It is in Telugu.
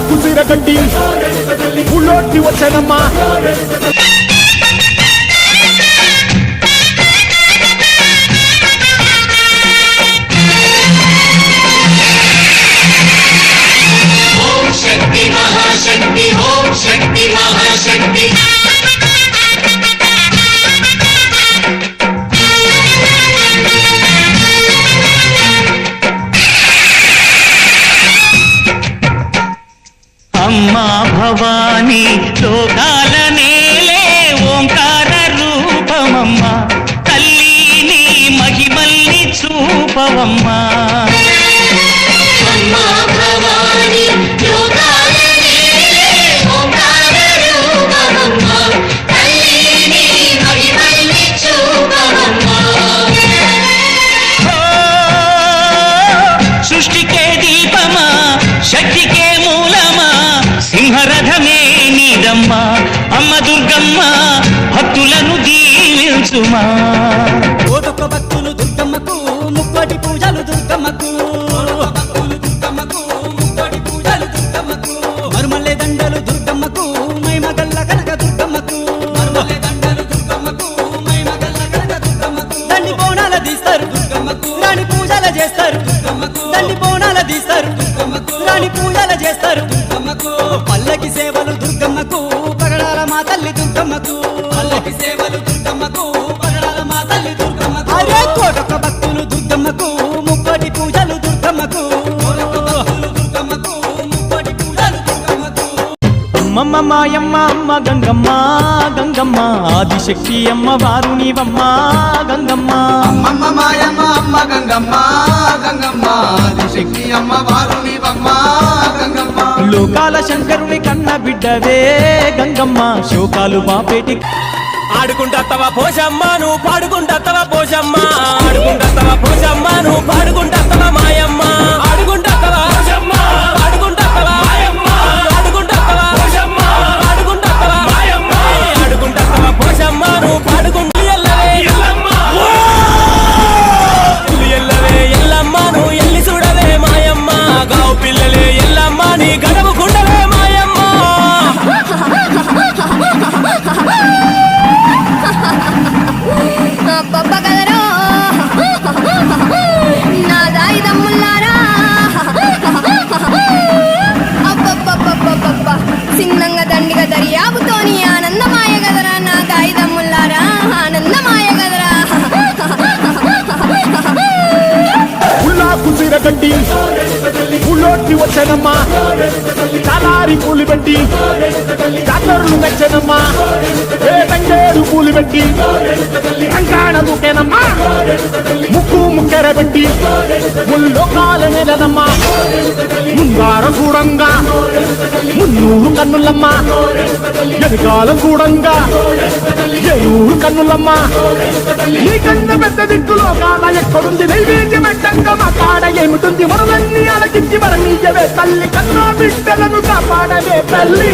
కుసిర గడ్డి ఊళ్ళోకి వచ్చానమ్మా. శక్తికే మూలమా? సింహరథమే నీదమ్మా. అమ్మ దుర్గమ్మ భక్తులను దీవించుమా. కోటొక్క భక్తులు దుర్గమ్మకు ముప్పటి పూజలు దుర్గమ్మకు. చేస్తారు దుర్గమ్మకు. దండి రాణి పూజలు చేస్తారు. దుర్గమ్మకు పల్లకి సేవలు దుర్గమ్మకు పగడాల మా తల్లి దుర్గమ్మకు. పల్లకి సేవలు దుర్గమ్మకు పగడాల మా తల్లి దుర్గమ్మకు. అరే కోటొక్క భక్తులు దుర్గమ్మకు ముక్కోటి పూజలు దుర్గమ్మకు. భక్తులు దుర్గమ్మకు ముక్కోటి పూజలు దుర్గమ్మకు. అమ్మమ్మ మాయమ్మ అమ్మ గంగమ్మ గంగమ్మ ఆదిశక్తి అమ్మ వారు నీవమ్మ గంగమ్మ. అమ్మమ్మ మాయమ్మ అమ్మ గంగమ్మ గంగమ్మ ఆదిశక్తి అమ్మ గంగమ్మ లోకాల శంకరుని కన్న బిడ్డవే గంగమ్మ. శోకాలు బాపేటి తవ పోజమ్మ నువ్వు పాడుకుంటత్తవా పోషమ్మ? ఆడుకుంటత్తవా పోజమ్మ నువ్వు పాడుకుంటత్తవా మాయమ్మ? తప్పి వచ్చానమ్మా. తలారి పూలు పెట్టి జాతరలు నచ్చనమ్మా ఏ పూలు పెట్టి కంకాణ దూకేనమ్మా. ముక్కు ముక్కెర పెట్టి ముల్లో కాల నెలనమ్మా. ముందార చూడంగా మున్నూరు కన్నులమ్మా. ఎనకాల చూడంగా ఏలూరు కన్నులమ్మా. ఈ కన్ను పెద్ద దిక్కులో కాల ఎక్కడుంది? నైవేద్యం పెట్టంగా మా కాడ ఏమిటుంది? మనలన్నీ అలకించి మన కాపాడవే తల్లి కన్నా బిడ్డలను కాపాడవే తల్లి.